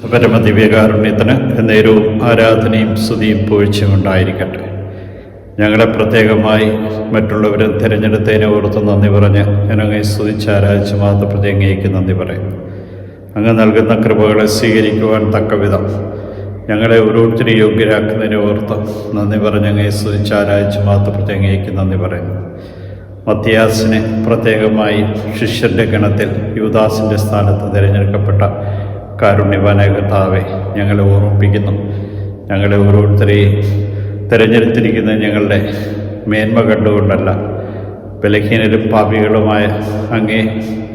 പരമദിവ്യകാരുണ്യത്തിന് എന്നേരവും ആരാധനയും സ്തുതിയും പൂഴ്ചയും ഉണ്ടായിരിക്കട്ടെ. ഞങ്ങളെ പ്രത്യേകമായി മറ്റുള്ളവരെ തിരഞ്ഞെടുത്തതിനെ ഓർത്ത് നന്ദി പറഞ്ഞ് ഞാനങ്ങെ സ്തുതിച്ച് ആരാധിച്ച് മാത്രപ്രതി അങ്ങേക്ക് നന്ദി പറയും. അങ്ങ് നൽകുന്ന കൃപകളെ സ്വീകരിക്കുവാൻ തക്കവിധം ഞങ്ങളെ ഓരോരുത്തരും യോഗ്യരാക്കുന്നതിനെ ഓർത്ത് നന്ദി പറഞ്ഞ് സ്തുതിച്ച് ആരാധിച്ച് മാത്രപ്രതി അങ്ങേക്ക് നന്ദി പറയുന്നു മത്തിയാസിനെ പ്രത്യേകമായി ശിഷ്യന്റെ ഗണത്തിൽ യുവദാസിന്റെ സ്ഥാനത്ത് തിരഞ്ഞെടുക്കപ്പെട്ട കാരുണ്യവാനായ കർത്താവെ ഞങ്ങളെ ഓർമ്മിപ്പിക്കുന്നു. ഞങ്ങളെ ഓരോരുത്തരെയും തിരഞ്ഞെടുത്തിരിക്കുന്നത് ഞങ്ങളുടെ മേന്മ കണ്ടുകൊണ്ടല്ല. ബലഹീനരും പാപികളുമായ അങ്ങേ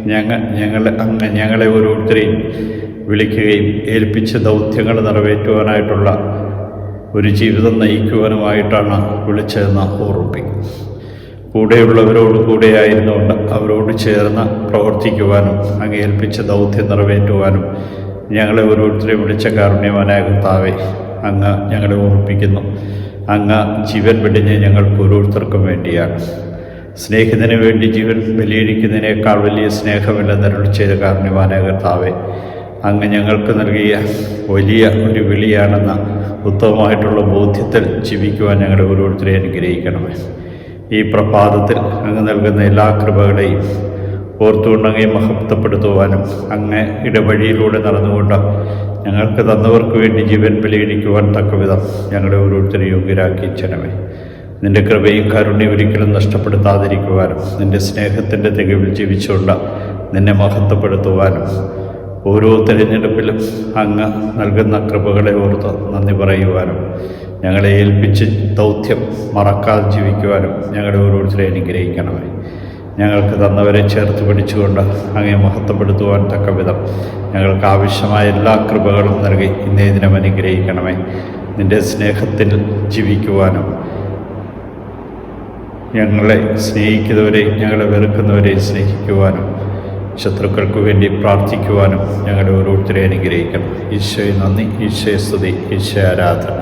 ഞങ്ങൾ ഞങ്ങളെ അങ്ങ് ഞങ്ങളെ ഓരോരുത്തരെയും വിളിക്കുകയും ഏൽപ്പിച്ച ദൗത്യങ്ങൾ നിറവേറ്റുവാനായിട്ടുള്ള ഒരു ജീവിതം നയിക്കുവാനുമായിട്ടാണ് വിളിച്ചതെന്ന് ഓർമ്മിപ്പിക്കും കൂടെയുള്ളവരോട് കൂടെയായിരുന്നുകൊണ്ട് അവരോട് ചേർന്ന് പ്രവർത്തിക്കുവാനും അങ്ങ് ഏൽപ്പിച്ച ദൗത്യം നിറവേറ്റുവാനും ഞങ്ങളെ ഓരോരുത്തരെയും വിളിച്ച കാരുണ്യവാനായ കർത്താവെ അങ്ങ് ഞങ്ങളെ ഓർമ്മിപ്പിക്കുന്നു. അങ്ങ് ജീവൻ വെടിഞ്ഞ് ഞങ്ങൾക്ക് ഓരോരുത്തർക്കും വേണ്ടിയാണ്. സ്നേഹിതന് വേണ്ടി ജീവൻ ബലിയിരിക്കുന്നതിനേക്കാൾ വലിയ സ്നേഹമില്ലെന്നരുൾ ചെയ്ത കാരുണ്യവാനായ കർത്താവെ. അങ്ങ് ഞങ്ങൾക്ക് നൽകിയ വലിയ ഒരു വിളിയാണെന്ന ഉത്തമമായിട്ടുള്ള ബോധ്യത്തിൽ ജീവിക്കുവാൻ ഞങ്ങളുടെ ഓരോരുത്തരെയും അനുഗ്രഹിക്കണമേ. ഈ പ്രഭാതത്തിൽ അങ്ങ് നൽകുന്ന എല്ലാ കൃപകളെയും ഓർത്തുകൊണ്ടങ്ങേ മഹത്വപ്പെടുത്തുവാനും അങ്ങ് ഇടവഴിയിലൂടെ നടന്നുകൊണ്ട് ഞങ്ങൾക്ക് തന്നവർക്ക് വേണ്ടി ജീവൻ ബലിയിടിക്കുവാൻ തക്കവിധം ഞങ്ങളെ ഓരോരുത്തരും യോഗ്യരാക്കി ചെനമേ നിന്റെ കൃപയും കാരുണ്യം ഒരിക്കലും നഷ്ടപ്പെടുത്താതിരിക്കുവാനും നിന്റെ സ്നേഹത്തിന്റെ തികവിൽ ജീവിച്ചുകൊണ്ട് നിന്നെ മഹത്വപ്പെടുത്തുവാനും ഓരോ തിരഞ്ഞെടുപ്പിലും അങ്ങ് നൽകുന്ന കൃപകളെ ഓർത്ത് നന്ദി പറയുവാനും ഞങ്ങളെ ഏൽപ്പിച്ച് ദൗത്യം മറക്കാതെ ജീവിക്കുവാനും ഞങ്ങളെ ഓരോരുത്തരെ അനുഗ്രഹിക്കണമേ. ഞങ്ങൾക്ക് തന്നവരെ ചേർത്ത് പിടിച്ചുകൊണ്ട് അങ്ങേ മഹത്വപ്പെടുത്തുവാൻ തക്ക വിധം. ഞങ്ങൾക്ക് ആവശ്യമായ എല്ലാ കൃപകളും നൽകി ഇന്നേ ദിനം അനുഗ്രഹിക്കണമേ. നിന്റെ സ്നേഹത്തിൽ ജീവിക്കുവാനും ഞങ്ങളെ സ്നേഹിക്കുന്നവരെ ഞങ്ങളെ വെറുക്കുന്നവരെ സ്നേഹിക്കുവാനും ശത്രുക്കൾക്ക് വേണ്ടി പ്രാർത്ഥിക്കുവാനും ഞങ്ങളുടെ ഓരോരുത്തരെ അനുഗ്രഹിക്കണം. ഈശോയെ നന്ദി ഈശോയെ സ്തുതി ഈശോ ആരാധന.